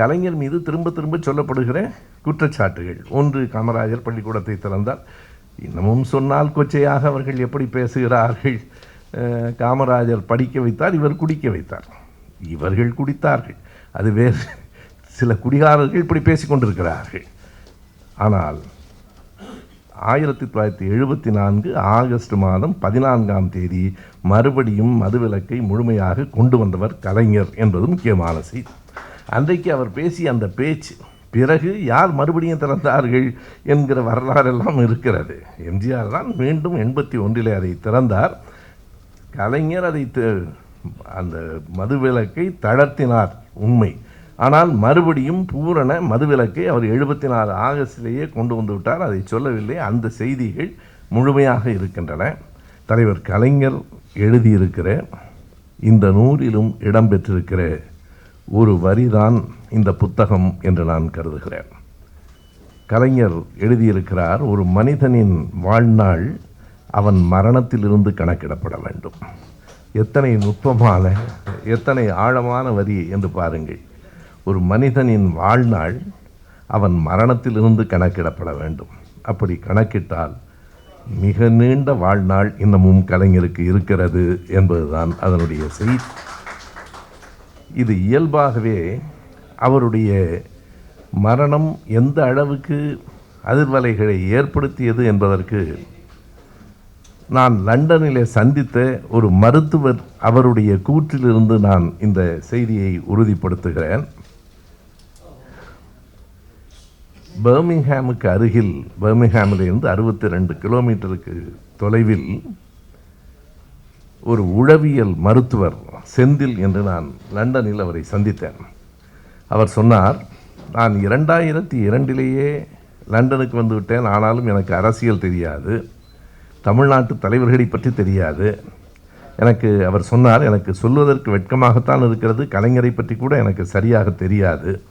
கலைஞர் மீது திரும்ப திரும்ப சொல்லப்படுகிற குற்றச்சாட்டுகள். ஒன்று காமராஜர் பள்ளிக்கூடத்தை திறந்தார். இன்னமும் சொன்னால் கொச்சையாக அவர்கள் எப்படி பேசுகிறார்கள்? காமராஜர் படிக்க வைத்தார் இவர் குடிக்க வைத்தார். இவர்கள் குடித்தார்கள். அது வேறு சில குடிகாரர்கள் இப்படி பேசிக் கொண்டிருக்கிறார்கள். ஆனால் ஆயிரத்தி தொள்ளாயிரத்தி எழுபத்தி நான்கு ஆகஸ்ட் மாதம் பதினான்காம் தேதி மறுபடியும் மதுவிலக்கை முழுமையாக கொண்டு வந்தவர் கலைஞர் என்பது முக்கியமான செய்தி. அன்றைக்கு அவர் பேசிய அந்த பேச்சு பிறகு யார் மறுபடியும் திறந்தார்கள் என்கிற வரலாறெல்லாம் இருக்கிறது. எம்ஜிஆர் தான் மீண்டும் எண்பத்தி ஒன்றிலே அதை திறந்தார். கலைஞர் அதை த- அந்த மதுவிலக்கை தளர்த்தினார் உண்மை. ஆனால் மறுபடியும் பூரண மதுவிலக்கை அவர் எழுபத்தி நாலு ஆகஸ்டிலேயே கொண்டு வந்து விட்டார். அதை சொல்லவில்லை. அந்த செய்திகள் முழுமையாக இருக்கின்றன. தலைவர் கலைஞர் எழுதியிருக்கிற இந்த நூலிலும் இடம்பெற்றிருக்கிற ஒரு வரிதான் இந்த புத்தகம் என்று நான் கருதுகிறேன். கலைஞர் எழுதியிருக்கிறார் ஒரு மனிதனின் வாழ்நாள் அவன் மரணத்திலிருந்து கணக்கிடப்பட வேண்டும். எத்தனை நுட்பமான எத்தனை ஆழமான வரி என்று பாருங்கள். ஒரு மனிதனின் வாழ்நாள் அவன் மரணத்திலிருந்து கணக்கிடப்பட வேண்டும். அப்படி கணக்கிட்டால் மிக நீண்ட வாழ்நாள் இன்னமும் கலைஞருக்கு இருக்கிறது என்பதுதான் அதனுடைய செய்தி இது இயல்பாகவே அவருடைய மரணம் எந்த அளவுக்கு அதிர்வலைகளை ஏற்படுத்தியது என்பதற்கு நான் லண்டனிலே சந்தித்த ஒரு மருத்துவர் அவருடைய கூற்றிலிருந்து நான் இந்த செய்தியை உறுதிப்படுத்துகிறேன். பர்மிங்ஹாமுக்கு அருகில் பர்மிங்ஹாமிலிருந்து அறுபத்தி ரெண்டு கிலோமீட்டருக்கு தொலைவில் ஒரு உளவியல் மருத்துவர் செந்தில் என்று நான் லண்டனில் அவரை சந்தித்தேன். அவர் சொன்னார் நான் இரண்டாயிரத்தி இரண்டிலேயே லண்டனுக்கு வந்து விட்டேன். ஆனாலும் எனக்கு அரசியல் தெரியாது. தமிழ்நாட்டு தலைவர்களை பற்றி தெரியாது. எனக்கு அவர் சொன்னார் எனக்கு சொல்வதற்கு வெட்கமாகத்தான் இருக்கிறது. கலைஞரை பற்றி கூட எனக்கு சரியாக தெரியாது.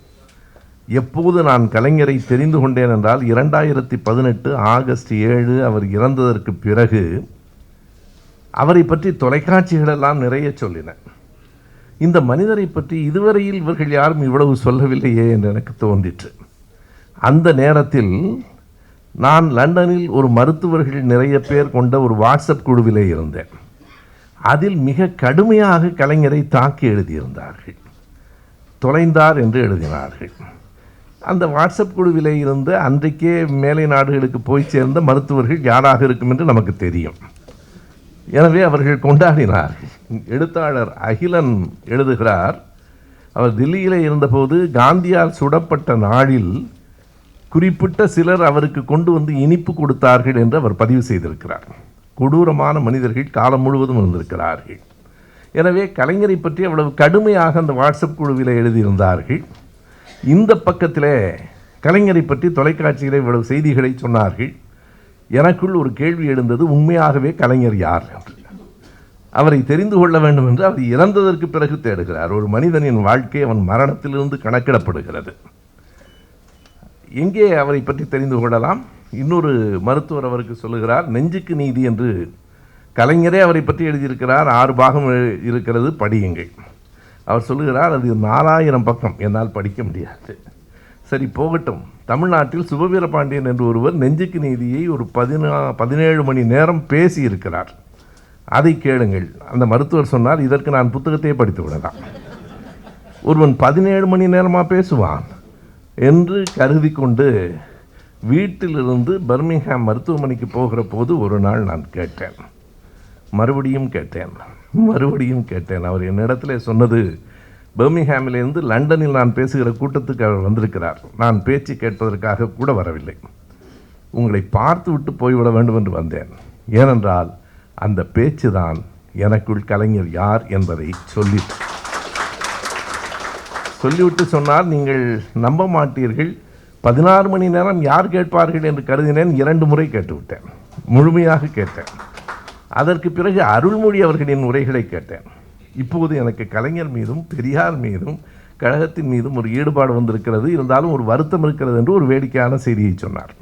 எப்போது நான் கலைஞரை தெரிந்து கொண்டேன் என்றால் இரண்டாயிரத்தி பதினெட்டு ஆகஸ்ட் ஏழு அவர் இறந்ததற்கு பிறகு அவரை பற்றி தொலைக்காட்சிகளெல்லாம் நிறைய சொல்லின. இந்த மனிதரை பற்றி இதுவரையில் இவர்கள் யாரும் இவ்வளவு சொல்லவில்லையே என்று எனக்கு தோன்றிற்று. அந்த நேரத்தில் நான் லண்டனில் ஒரு மருத்துவர்கள் நிறைய பேர் கொண்ட ஒரு வாட்ஸ்அப் குழுவிலே இருந்தேன். அதில் மிக கடுமையாக கலைஞரை தாக்கி எழுதியிருந்தார்கள். தொலைந்தார் என்று எழுதினார்கள். அந்த வாட்ஸ்அப் குழுவிலே இருந்த அன்றைக்கே மேலை நாடுகளுக்கு போய் சேர்ந்த மருத்துவர்கள் யாராக இருக்கும் என்று நமக்கு தெரியும். எனவே அவர்கள் கொண்டாடினார்கள் எழுத்தாளர் அகிலன் எழுதுகிறார் அவர் தில்லியிலே இருந்தபோது காந்தியால் சுடப்பட்ட நாளில் குறிப்பிட்ட சிலர் அவருக்கு கொண்டு வந்து இனிப்பு கொடுத்தார்கள் என்று அவர் பதிவு செய்திருக்கிறார். கொடூரமான மனிதர்கள் காலம் முழுவதும் இருந்திருக்கிறார்கள். எனவே கலைஞரை பற்றி அவ்வளவு கடுமையாக அந்த வாட்ஸ்அப் குழுவில் எழுதியிருந்தார்கள். இந்த பக்கத்திலே கலைஞரை பற்றி தொலைக்காட்சியில் இவ்வளவு செய்திகளை சொன்னார்கள். எனக்குள் ஒரு கேள்வி எழுந்தது உண்மையாகவே கலைஞர் யார்? என்று அவரை தெரிந்து கொள்ள வேண்டும் என்று அவர் இறந்ததற்கு பிறகு தேடுகிறார். ஒரு மனிதனின் வாழ்க்கை அவன் மரணத்திலிருந்து கணக்கிடப்படுகிறது. எங்கே அவரை பற்றி தெரிந்து கொள்ளலாம்? இன்னொரு மருத்துவர் அவருக்கு சொல்லுகிறார் நெஞ்சுக்கு நீதி என்று கலைஞரே அவரை பற்றி எழுதியிருக்கிறார். ஆறு பாகம் இருக்கிறது படியுங்கள். அவர் சொல்லுகிறார் அது நாலாயிரம் பக்கம். என்னால் படிக்க முடியாது. சரி போகட்டும். தமிழ்நாட்டில் சுபவீரபாண்டியன் என்று ஒருவர் நெஞ்சுக்கு நீதியை ஒரு பதினா பதினேழு மணி நேரம் பேசியிருக்கிறார். அதை கேளுங்கள். அந்த மருத்துவர் சொன்னார் இதற்கு நான் புத்தகத்தையே படித்து விடலாம். ஒருவன் பதினேழு மணி நேரமாக பேசுவான் என்று கருதி கொண்டு வீட்டிலிருந்து பர்மிங்ஹாம் மருத்துவமனைக்கு போகிற போது ஒரு நாள் நான் கேட்டேன். மறுபடியும் கேட்டேன். மறுபடியும் கேட்டேன். அவர் என்னிடத்துல சொன்னது பெர்மிங்ஹாமிலிருந்து லண்டனில் நான் பேசுகிற கூட்டத்துக்கு அவர் வந்திருக்கிறார். நான் பேச்சு கேட்பதற்காக கூட வரவில்லை. உங்களை பார்த்து விட்டு போய்விட வேண்டும் என்று வந்தேன். ஏனென்றால் அந்த பேச்சு தான் எனக்குள் கலைஞர் யார் என்பதை சொல்லி சொல்லிவிட்டு சொன்னால் நீங்கள் நம்ப மாட்டீர்கள். பதினாறு மணி நேரம் யார் கேட்பார்கள் என்று கருதினேன். இரண்டு முறை கேட்டுவிட்டேன். முழுமையாக கேட்டேன். அதற்கு பிறகு அருள்மொழி அவர்களின் உரைகளை கேட்டேன். இப்போது எனக்கு கலைஞர் மீதும் பெரியார் மீதும் கழகத்தின் மீதும் ஒரு ஈடுபாடு வந்திருக்கிறது. இருந்தாலும் ஒரு வருத்தம் இருக்கிறது என்று ஒரு வேடிக்கையான செய்தியை சொன்னார்.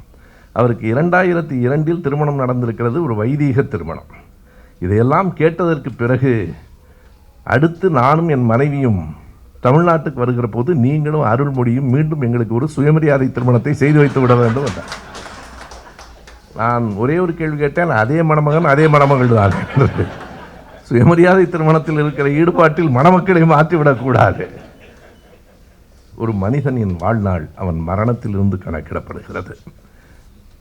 அவருக்கு இரண்டாயிரத்தி இரண்டில் திருமணம் நடந்திருக்கிறது ஒரு வைதீக திருமணம். இதையெல்லாம் கேட்டதற்கு பிறகு அடுத்து நானும் என் மனைவியும் தமிழ்நாட்டுக்கு வருகிற போது நீங்களும் அருள்மொழியும் மீண்டும் எங்களுக்கு ஒரு சுயமரியாதை திருமணத்தை செய்து வைத்து விட வேண்டும் என்றார். நான் ஒரே ஒரு கேள்வி கேட்டேன் அதே மணமகன் அதே மணமகள் தான் சுயமரியாதை திருமணத்தில் இருக்கிற ஈடுபாட்டில் மணமக்களை மாற்றிவிடக்கூடாது ஒரு மனிதனின் வாழ்நாள் அவன் மரணத்திலிருந்து கணக்கிடப்படுகிறது.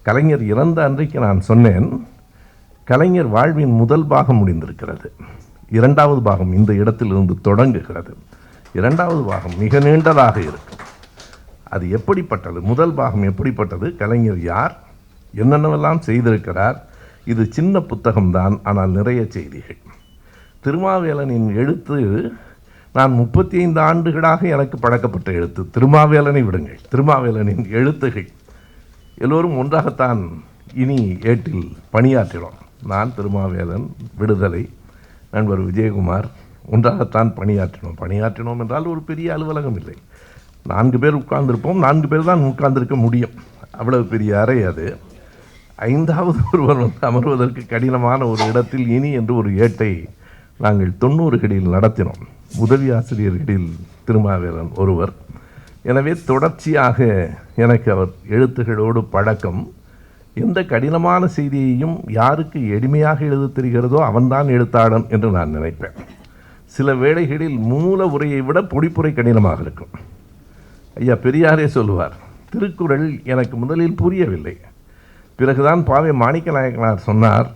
கலைஞர் இறந்த அன்றைக்கு நான் சொன்னேன் கலைஞர் வாழ்வின் முதல் பாகம் முடிந்திருக்கிறது. இரண்டாவது பாகம் இந்த இடத்திலிருந்து தொடங்குகிறது. இரண்டாவது பாகம் மிக நீண்டதாக இருக்கும். அது எப்படிப்பட்டது? முதல் பாகம் எப்படிப்பட்டது? கலைஞர் யார்? என்னென்னவெல்லாம் செய்திருக்கிறார்? இது சின்ன புத்தகம்தான் ஆனால் நிறைய செய்திகள். திருமாவேலனின் எழுத்து நான் முப்பத்தி ஐந்து ஆண்டுகளாக எனக்கு பழக்கப்பட்ட எழுத்து. திருமாவேலனை விடுங்கள். திருமாவேலனின் எழுத்துகள் எல்லோரும் ஒன்றாகத்தான் இனி ஏட்டில் பணியாற்றினோம். நான் திருமாவேலன் விடுதலை நண்பர் விஜயகுமார் ஒன்றாகத்தான் பணியாற்றினோம். பணியாற்றினோம் என்றால் ஒரு பெரிய அலுவலகம் இல்லை. நான்கு பேர் உட்கார்ந்திருப்போம். நான்கு பேர் தான் உட்கார்ந்திருக்க முடியும். அவ்வளவு பெரிய அறை அது. ஐந்தாவது ஒருவர் வந்து அமர்வதற்கு கடினமான ஒரு இடத்தில் இனி என்று ஒரு ஏட்டை நாங்கள் தொண்ணூறுகளில் நடத்தினோம். உதவி ஆசிரியர்களில் திருமாவேலன் ஒருவர். எனவே தொடர்ச்சியாக எனக்கு அவர் எழுத்துகளோடு பழக்கம். எந்த கடினமான செய்தியையும் யாருக்கு எளிமையாக எழுதத் தெரிகிறதோ அவன்தான் எழுத்தாளன் என்று நான் நினைப்பேன். சில வேளைகளில் மூல உரையை விட பொடிப்புரை கடினமாக இருக்கும். ஐயா பெரியாரே சொல்லுவார் திருக்குறள் எனக்கு முதலில் புரியவில்லை. பிறகுதான் பாவை மாணிக்க நாயக்கனார் சொன்னார்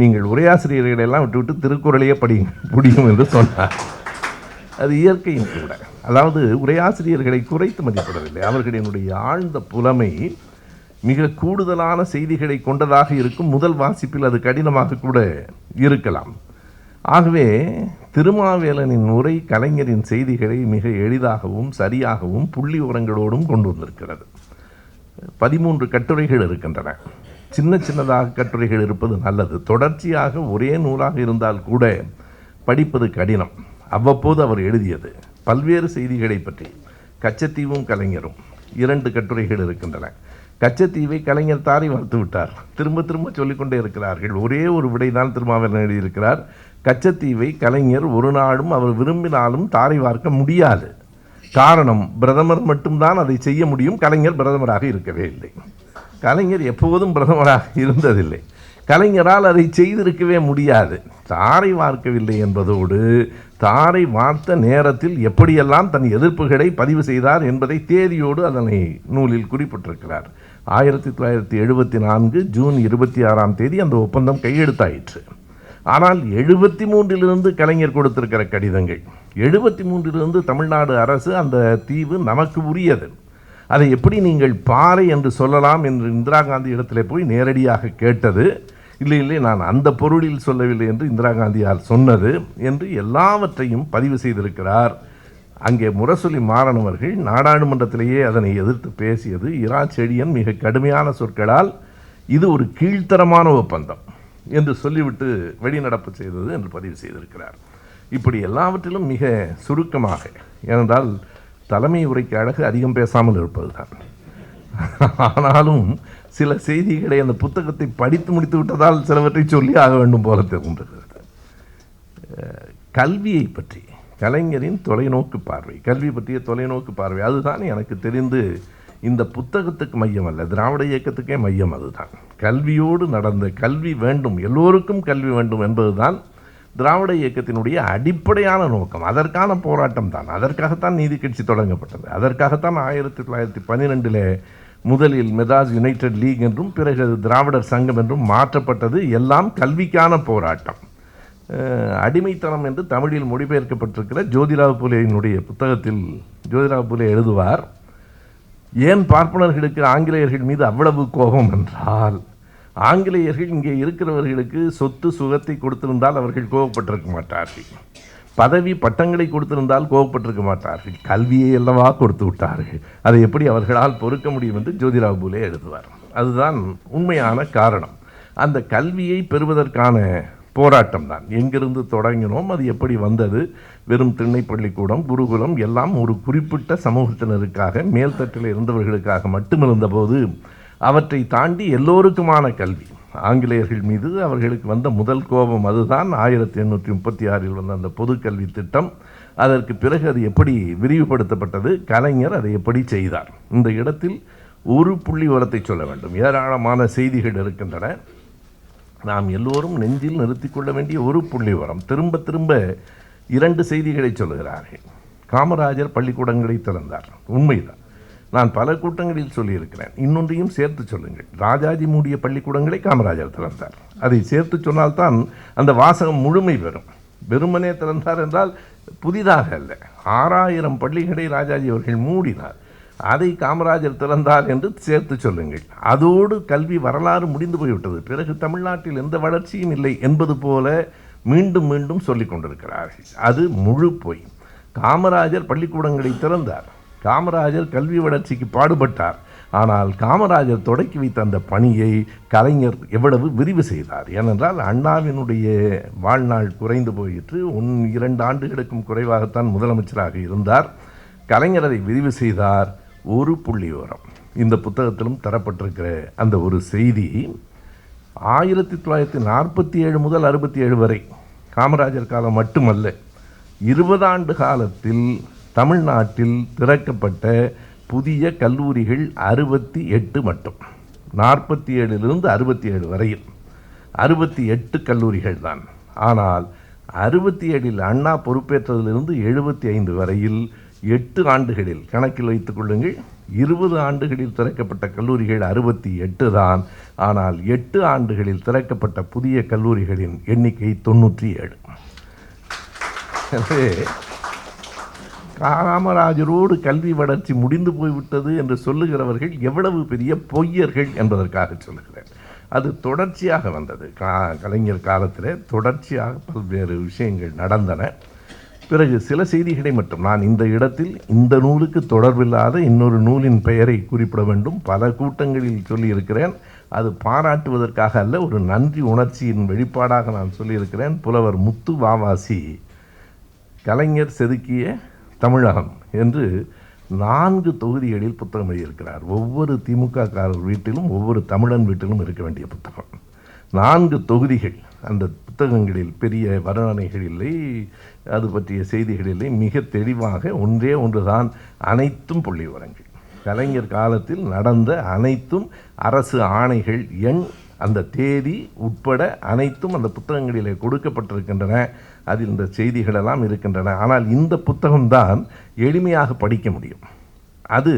நீங்கள் உரையாசிரியர்களை எல்லாம் விட்டுவிட்டு திருக்குறளையே படி முடியும் என்று சொன்னார். அது இயற்கையும் கூட. அதாவது உரையாசிரியர்களை குறைத்து மதிப்பிடவில்லை. அவர்களினுடைய ஆழ்ந்த புலமை மிக கூடுதலான செய்திகளை கொண்டதாக இருக்கும் முதல் வாசிப்பில் அது கடினமாக கூட இருக்கலாம். ஆகவே திருமாவேலனின் உரை கலைஞரின் செய்திகளை மிக எளிதாகவும் சரியாகவும் புள்ளி உரங்களோடும் கொண்டு வந்திருக்கிறது. பதிமூன்று கட்டுரைகள் இருக்கின்றன. சின்ன சின்னதாக கட்டுரைகள் இருப்பது நல்லது. தொடர்ச்சியாக ஒரே நூலாக இருந்தால் கூட படிப்பது கடினம். அவ்வப்போது அவர் எழுதியது. பல்வேறு செய்திகளை பற்றி. கச்சத்தீவும் கலைஞரும். இரண்டு கட்டுரைகள் இருக்கின்றன. கச்சத்தீவை கலைஞர் தாரை வளர்த்து விட்டார். திரும்ப திரும்ப சொல்லிக்கொண்டே இருக்கிறார்கள். ஒரே ஒரு விடைதான் திருமாவளவன் எழுதியிருக்கிறார். கச்சத்தீவை கலைஞர் ஒரு நாளும் அவர் விரும்பினாலும் தாரை வார்க்க முடியாது. காரணம் பிரதமர் மட்டும்தான் அதை செய்ய முடியும். கலைஞர் பிரதமராக இருக்கவே இல்லை. கலைஞர் எப்போதும் பிரதமராக இருந்ததில்லை. கலைஞரால் அதை செய்திருக்கவே முடியாது. தாரை வார்க்கவில்லை என்பதோடு தாரை வார்த்த நேரத்தில் எப்படியெல்லாம் தன் எதிர்ப்புகளை பதிவு செய்தார் என்பதை தேதியோடு அதனை நூலில் குறிப்பிட்டிருக்கிறார். ஆயிரத்தி தொள்ளாயிரத்தி எழுபத்தி நான்கு ஜூன் இருபத்தி ஆறாம் தேதி அந்த ஒப்பந்தம் கையெழுத்தாயிற்று. ஆனால் எழுபத்தி மூன்றிலிருந்து கலைஞர் கொடுத்திருக்கிற கடிதங்கள் எழுபத்தி மூன்றிலிருந்து தமிழ்நாடு அரசு அந்த தீவு நமக்கு உரியது. அதை எப்படி நீங்கள் பாறை என்று சொல்லலாம் என்று இந்திரா காந்தி இடத்துல போய் நேரடியாக கேட்டது இல்லை இல்லை நான் அந்த பொருளில் சொல்லவில்லை என்று இந்திரா காந்தியார் சொன்னது என்று எல்லாவற்றையும் பதிவு செய்திருக்கிறார். அங்கே முரசொலி மாறனவர்கள் நாடாளுமன்றத்திலேயே அதனை எதிர்த்து பேசியது. இரா செழியன் மிக கடுமையான சொற்களால் இது ஒரு கீழ்த்தரமான ஒப்பந்தம் என்று சொல்லிவிட்டு வெளிநடப்பு செய்தது என்று பதிவு செய்திருக்கிறார். இப்படி எல்லாவற்றிலும் மிக சுருக்கமாக ஏனென்றால் தலைமை உரைக்கு அழகு அதிகம் பேசாமல் இருப்பதுதான். ஆனாலும் சில செய்திகளை அந்த புத்தகத்தை படித்து முடித்து விட்டதால் சிலவற்றை சொல்லி ஆக வேண்டும் போல தோன்றுகிறது. கல்வியை பற்றி கலைஞரின் தொலைநோக்கு பார்வை கல்வி பற்றிய தொலைநோக்கு பார்வை அதுதான் எனக்கு தெரிந்து இந்த புத்தகத்துக்கு மையம் அல்ல திராவிட இயக்கத்துக்கே மையம் அதுதான். கல்வியோடு நடந்த கல்வி வேண்டும் எல்லோருக்கும் கல்வி வேண்டும் என்பதுதான் திராவிட இயக்கத்தினுடைய அடிப்படையான நோக்கம் அதற்கான போராட்டம் தான். அதற்காகத்தான் நீதி கட்சி தொடங்கப்பட்டது. அதற்காகத்தான் ஆயிரத்தி தொள்ளாயிரத்தி பன்னிரெண்டில் முதலில் மெதாஸ் யுனைடெட் லீக் என்றும் பிறகு அது திராவிடர் சங்கம் என்றும் மாற்றப்பட்டது. எல்லாம் கல்விக்கான போராட்டம். அடிமைத்தனம் என்று தமிழில் மொழிபெயர்க்கப்பட்டிருக்கிற ஜோதிராவ் புலேயினுடைய புத்தகத்தில் ஜோதிராவ் புலே எழுதுவார் ஏன் பார்ப்பனர்களுக்கு ஆங்கிலேயர்கள் மீது அவ்வளவு கோபம் என்றால் ஆங்கிலேயர்கள் இங்கே இருக்கிறவர்களுக்கு சொத்து சுகத்தை கொடுத்திருந்தால் அவர்கள் கோபப்பட்டிருக்க மாட்டார்கள். பதவி பட்டங்களை கொடுத்திருந்தால் கோபப்பட்டிருக்க மாட்டார்கள். கல்வியை அல்லவா கொடுத்து விட்டார்கள். அதை எப்படி அவர்களால் பொறுக்க முடியும் என்று ஜோதிராவ் பூலே எழுதுவார். அதுதான் உண்மையான காரணம். அந்த கல்வியை பெறுவதற்கான போராட்டம் தான். எங்கிருந்து தொடங்கினோம் அது எப்படி வந்தது? வெறும் திண்ணை பள்ளிக்கூடம் குருகுலம் எல்லாம் ஒரு குறிப்பிட்ட சமூகத்தினருக்காக மேல்தட்டில் இருந்தவர்களுக்காக மட்டும் இருந்தபோது அவற்றை தாண்டி எல்லோருக்குமான கல்வி. ஆங்கிலேயர்கள் மீது அவர்களுக்கு வந்த முதல் கோபம் அதுதான். ஆயிரத்தி எண்ணூற்றி முப்பத்தி ஆறில் வந்த அந்த பொது கல்வி திட்டம். அதற்கு பிறகு அது எப்படி விரிவுபடுத்தப்பட்டது? கலைஞர் அதை எப்படி செய்தார்? இந்த இடத்தில் ஒரு புள்ளி உரத்தை சொல்ல வேண்டும். ஏராளமான செய்திகள் இருக்கின்றன. நாம் எல்லோரும் நெஞ்சில் நிறுத்தி கொள்ள வேண்டிய ஒரு புள்ளி உரம் திரும்ப திரும்ப இரண்டு செய்திகளை சொல்லுகிறார்கள். காமராஜர் பள்ளிக்கூடங்களை திறந்தார். உண்மைதான். நான் பல கூட்டங்களில் சொல்லியிருக்கிறேன். இன்னொன்றையும் சேர்த்து சொல்லுங்கள். ராஜாஜி மூடிய பள்ளிக்கூடங்களை காமராஜர் திறந்தார். அதை சேர்த்து சொன்னால்தான் அந்த வாசகம் முழுமை பெறும். வெறுமனே திறந்தார் என்றால் புதிதாக அல்ல. ஆறாயிரம் பள்ளிகளை ராஜாஜி அவர்கள் மூடினார். அதை காமராஜர் திறந்தார் என்று சேர்த்து சொல்லுங்கள். அதோடு கல்வி வரலாறு முடிந்து போய்விட்டது. பிறகு தமிழ்நாட்டில் எந்த வளர்ச்சியும் இல்லை என்பது போல மீண்டும் மீண்டும் சொல்லிக் கொண்டிருக்கிறார்கள். அது முழு பொய் காமராஜர் பள்ளிக்கூடங்களை திறந்தார். காமராஜர் கல்வி வளர்ச்சிக்கு பாடுபட்டார். ஆனால் காமராஜர் தொடக்கி வைத்த அந்த பணியை கலைஞர் எவ்வளவு விரிவு செய்தார்? ஏனென்றால் அண்ணாவினுடைய வாழ்நாள் குறைந்து போயிற்று. ஒன் இரண்டு ஆண்டுகளுக்கும் குறைவாகத்தான் முதலமைச்சராக இருந்தார். கலைஞர் அதை விரிவு செய்தார். ஒரு புள்ளி விவரம் இந்த புத்தகத்திலும் தரப்பட்டிருக்கிற அந்த ஒரு செய்தி ஆயிரத்தி தொள்ளாயிரத்தி நாற்பத்தி ஏழு முதல் அறுபத்தி ஏழு வரை காமராஜர் காலம் மட்டுமல்ல இருபதாண்டு காலத்தில் தமிழ்நாட்டில் திறக்கப்பட்ட புதிய கல்லூரிகள் அறுபத்தி எட்டு மட்டும். நாற்பத்தி ஏழிலிருந்து அறுபத்தி ஏழு வரையில். அறுபத்தி எட்டு கல்லூரிகள் தான். ஆனால் அறுபத்தி ஏழில் அண்ணா பொறுப்பேற்றதிலிருந்து எழுபத்தி ஐந்து வரையில் எட்டு ஆண்டுகளில். கணக்கில் வைத்துக் கொள்ளுங்கள். இருபது ஆண்டுகளில் திறக்கப்பட்ட கல்லூரிகள் அறுபத்தி எட்டு தான். ஆனால் எட்டு ஆண்டுகளில் திறக்கப்பட்ட புதிய கல்லூரிகளின் எண்ணிக்கை தொண்ணூற்றி ஏழு. எனவே காமராஜரோடு கல்வி வளர்ச்சி முடிந்து போய்விட்டது என்று சொல்லுகிறவர்கள் எவ்வளவு பெரிய பொய்யர்கள் என்பதற்காக சொல்லுகிறேன். அது தொடர்ச்சியாக வந்தது. கா கலைஞர் காலத்தில் தொடர்ச்சியாக பல்வேறு விஷயங்கள் நடந்தன. பிறகு சில செய்திகளை மட்டும். நான் இந்த இடத்தில் இந்த நூலுக்கு தொடர்பில்லாத இன்னொரு நூலின் பெயரை குறிப்பிட வேண்டும். பல கூட்டங்களில் சொல்லியிருக்கிறேன். அது பாராட்டுவதற்காக அல்ல ஒரு நன்றி உணர்ச்சியின் வெளிப்பாடாக நான் சொல்லியிருக்கிறேன். புலவர் முத்து வாவாசி கலைஞர் செதுக்கிய தமிழகம் என்று நான்கு தொகுதிகளில் புத்தகம் எழுதியிருக்கிறார். ஒவ்வொரு திமுக காரர் வீட்டிலும் ஒவ்வொரு தமிழன் வீட்டிலும் இருக்க வேண்டிய புத்தகம். நான்கு தொகுதிகள் அந்த புத்தகங்களில் பெரிய வர்ணனைகள் இல்லை அது பற்றிய செய்திகள் இல்லை. மிக தெளிவாக ஒன்றே ஒன்றுதான் அனைத்தும் புள்ளி விவரங்கள். கலைஞர் காலத்தில் நடந்த அனைத்தும் அரசு ஆணைகள் எண் அந்த தேதி உட்பட அனைத்தும் அந்த புத்தகங்களிலே கொடுக்கப்பட்டிருக்கின்றன. அதில் இந்த செய்திகளெல்லாம் இருக்கின்றன. ஆனால் இந்த புத்தகம்தான் எளிமையாக படிக்க முடியும். அது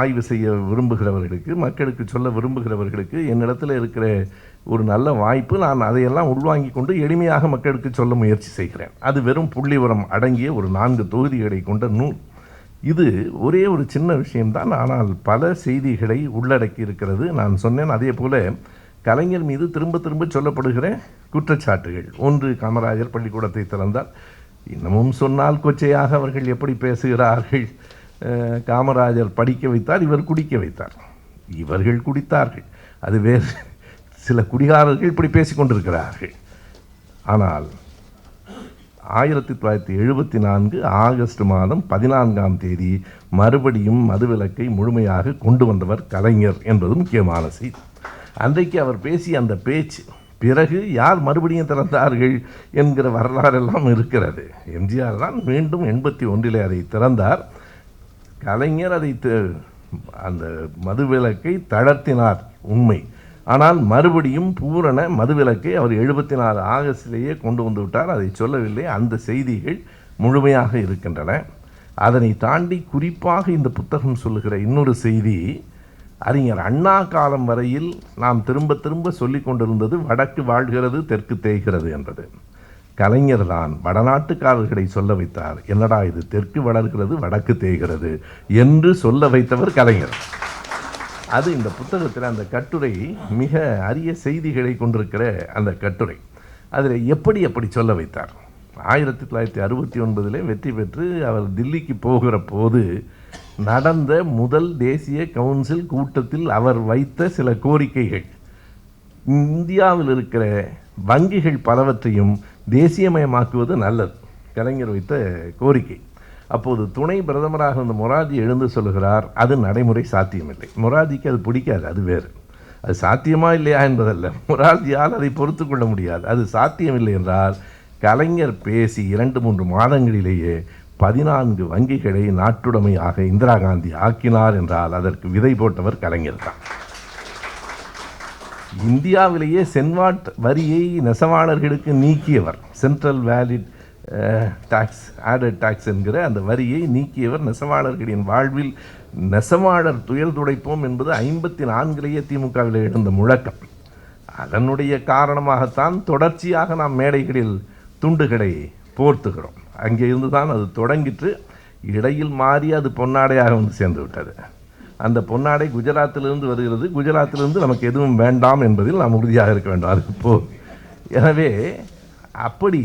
ஆய்வு செய்ய விரும்புகிறவர்களுக்கு மக்களுக்கு சொல்ல விரும்புகிறவர்களுக்கு என்னிடத்தில் இருக்கிற ஒரு நல்ல வாய்ப்பு. நான் அதையெல்லாம் உள்வாங்கி கொண்டு எளிமையாக மக்களுக்கு சொல்ல முயற்சி செய்கிறேன். அது வெறும் புள்ளிவரம் அடங்கிய ஒரு நான்கு தொகுதிகளை கொண்ட நூல். இது ஒரே ஒரு சின்ன விஷயம்தான். ஆனால் பல செய்திகளை உள்ளடக்கி இருக்கிறது. நான் சொன்னேன் அதே போல் கலைஞர் மீது திரும்ப திரும்ப சொல்லப்படுகிற குற்றச்சாட்டுகள். ஒன்று காமராஜர் பள்ளிக்கூடத்தை திறந்தால் இன்னமும் சொன்னால் கொச்சையாக அவர்கள் எப்படி பேசுகிறார்கள். காமராஜர் படிக்க வைத்தார் இவர் குடிக்க வைத்தார். இவர்கள் குடித்தார்கள். அது வேறு சில குடிகாரர்கள் இப்படி பேசிக் கொண்டிருக்கிறார்கள். ஆனால் ஆயிரத்தி தொள்ளாயிரத்தி எழுபத்தி நான்கு ஆகஸ்ட் மாதம் பதினான்காம் தேதி மறுபடியும் மதுவிலக்கை முழுமையாக கொண்டு வந்தவர் கலைஞர் என்பது முக்கியமான செய்தி. அன்றைக்கு அவர் பேசிய அந்த பேச்சு பிறகு யார் மறுபடியும் திறந்தார்கள் என்கிற வரலாறெல்லாம் இருக்கிறது. எம்ஜிஆர் தான் மீண்டும் எண்பத்தி ஒன்றிலே அதை திறந்தார். கலைஞர் அதை த- அந்த மதுவிலக்கை தளர்த்தினார் உண்மை. ஆனால் மறுபடியும் பூரண மதுவிலக்கை அவர் எழுபத்தி நாலு ஆகஸ்டிலேயே கொண்டு வந்து விட்டார். அதை சொல்லவில்லை. அந்த செய்திகள் முழுமையாக இருக்கின்றன. அதனை தாண்டி குறிப்பாக இந்த புத்தகம் சொல்லுகிற இன்னொரு செய்தி அறிஞர் அண்ணா காலம் வரையில் நாம் திரும்ப திரும்ப சொல்லிக் கொண்டிருந்தது வடக்கு வாழ்கிறது தெற்கு தேய்கிறது என்றது. கலைஞர் தான் வடநாட்டுக்காரர்களை சொல்ல வைத்தார். என்னடா இது தெற்கு வளர்கிறது வடக்கு தேய்கிறது என்று சொல்ல வைத்தவர் கலைஞர். அது இந்த புத்தகத்தில் அந்த கட்டுரை மிக அரிய செய்திகளை கொண்டிருக்கிற அந்த கட்டுரை. அதில் எப்படி அப்படி சொல்ல வைத்தார்? ஆயிரத்தி தொள்ளாயிரத்தி அறுபத்தி ஒன்பதில் வெற்றி பெற்று அவர் தில்லிக்கு போகிற போது நடந்த முதல் தேசிய கவுன்சில் கூட்டத்தில் அவர் வைத்த சில கோரிக்கைகள். இந்தியாவில் இருக்கிற வங்கிகள் பலவற்றையும் தேசியமயமாக்குவது நல்லது. கலைஞர் வைத்த கோரிக்கை. அப்போது துணை பிரதமராக இருந்த மொராஜி எழுந்து சொல்கிறார் அது நடைமுறை சாத்தியமில்லை. மொராஜிக்கு அது பிடிக்காது அது வேறு. அது சாத்தியமா இல்லையா என்பதல்ல. மொராஜியால் அதை பொறுத்து கொள்ள முடியாது. அது சாத்தியமில்லை என்றால் கலைஞர் பேசி இரண்டு மூன்று மாதங்களிலேயே பதினான்கு வங்கிகளை நாட்டுடைமையாக இந்திரா காந்தி ஆக்கினார் என்றால் அதற்கு விதை போட்டவர் கலைஞர் தான். இந்தியாவிலேயே சென்வாட் வரியை நெசவாளர்களுக்கு நீக்கியவர். Central valid tax added tax என்கிற அந்த வரியை நீக்கியவர் நெசவாளர்களின் வாழ்வில் நெசவாளர் துயல் துடைப்போம் என்பது ஐம்பத்தி நான்கிலேயே திமுகவில் எழுந்த முழக்கம். அதனுடைய காரணமாகத்தான் தொடர்ச்சியாக நாம் மேடைகளில் துண்டுகளை போர்த்துகிறோம். அங்கே இருந்து தான் அது தொடங்கிட்டு இடையில் மாறி அது பொன்னாடையாக வந்து சேர்ந்து விட்டது. அந்த பொன்னாடை குஜராத்திலிருந்து வருகிறது. குஜராத்திலிருந்து நமக்கு எதுவும் வேண்டாம் என்பதில் நாம் உறுதியாக இருக்க வேண்டும். அதுக்கு போ. எனவே அப்படி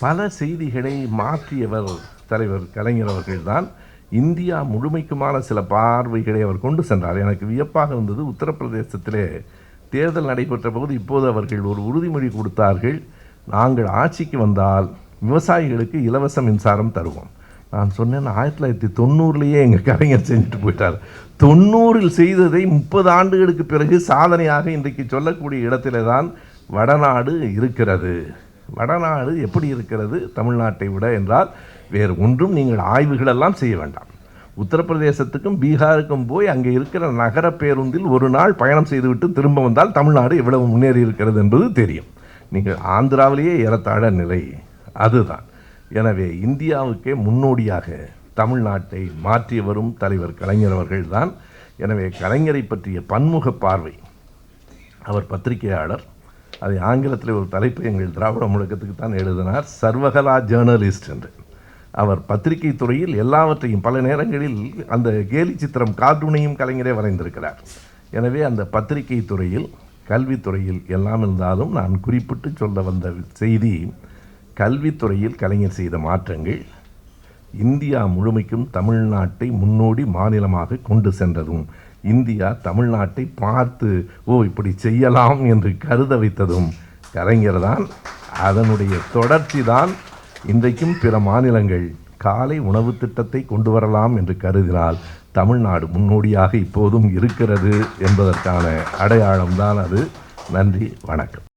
பல செய்திகளை மாற்றியவர் தலைவர் கலைஞர் அவர்கள்தான். இந்தியா முழுமைக்குமான சில பார்வைகளை அவர் கொண்டு சென்றார். எனக்கு வியப்பாக இருந்தது. உத்தரப்பிரதேசத்திலே தேர்தல் நடைபெற்ற போது இப்போது அவர்கள் ஒரு உறுதிமொழி கொடுத்தார்கள். நாங்கள் ஆட்சிக்கு வந்தால் விவசாயிகளுக்கு இலவச மின்சாரம் தருவோம். நான் சொன்னேன் ஆயிரத்தி தொள்ளாயிரத்தி தொண்ணூறுலேயே எங்கள் கலைஞர் செஞ்சுட்டு போயிட்டார். தொண்ணூறில் செய்ததை முப்பது ஆண்டுகளுக்கு பிறகு சாதனையாக இன்றைக்கு சொல்லக்கூடிய இடத்திலே தான் வடநாடு இருக்கிறது. வடநாடு எப்படி இருக்கிறது? தமிழ்நாட்டை விட என்றால் வேறு ஒன்றும் நீங்கள் ஆய்வுகளெல்லாம் செய்ய வேண்டாம். உத்தரப்பிரதேசத்துக்கும் பீகாருக்கும் போய் அங்கே இருக்கிற நகர பேருந்தில் ஒரு நாள் பயணம் செய்துவிட்டு திரும்ப வந்தால் தமிழ்நாடு எவ்வளவு முன்னேறி இருக்கிறது என்பது தெரியும். நீங்கள் ஆந்திராவிலேயே ஏறத்தாழ நிலை. அதுதான். எனவே இந்தியாவுக்கே முன்னோடியாக தமிழ்நாட்டை மாற்றி வரும் தலைவர் கலைஞர் அவர்கள்தான். எனவே கலைஞரை பற்றிய பன்முக பார்வை. அவர் பத்திரிகையாளர். அதை ஆங்கிலத்தில் ஒரு தலைப்பு எங்கள் திராவிட முழக்கத்துக்கு தான் எழுதினார். சர்வகலா ஜேர்னலிஸ்ட் என்று. அவர் பத்திரிகை துறையில் எல்லாவற்றையும் பல நேரங்களில் அந்த கேலி சித்திரம் கார்ட்டூனையும் கலைஞரே வரைந்திருக்கிறார். எனவே அந்த பத்திரிகை துறையில் கல்வித்துறையில் எல்லாம் இருந்தாலும் நான் குறிப்பிட்டு சொல்ல வந்த செய்தி கல்வித்துறையில் கலைஞர் செய்த மாற்றங்கள் இந்தியா முழுமைக்கும் தமிழ்நாட்டை முன்னோடி மாநிலமாக கொண்டு சென்றதும் இந்தியா தமிழ்நாட்டை பார்த்து ஓ இப்படி செய்யலாம் என்று கருத வைத்ததும் கலைஞர் தான். அதனுடைய தொடர்ச்சி தான் இன்றைக்கும் பிற மாநிலங்கள் காலை உணவு திட்டத்தை கொண்டு வரலாம் என்று கருதினால் தமிழ்நாடு முன்னோடியாக இப்போதும் இருக்கிறது என்பதற்கான அடையாளம்தான் அது. நன்றி வணக்கம்.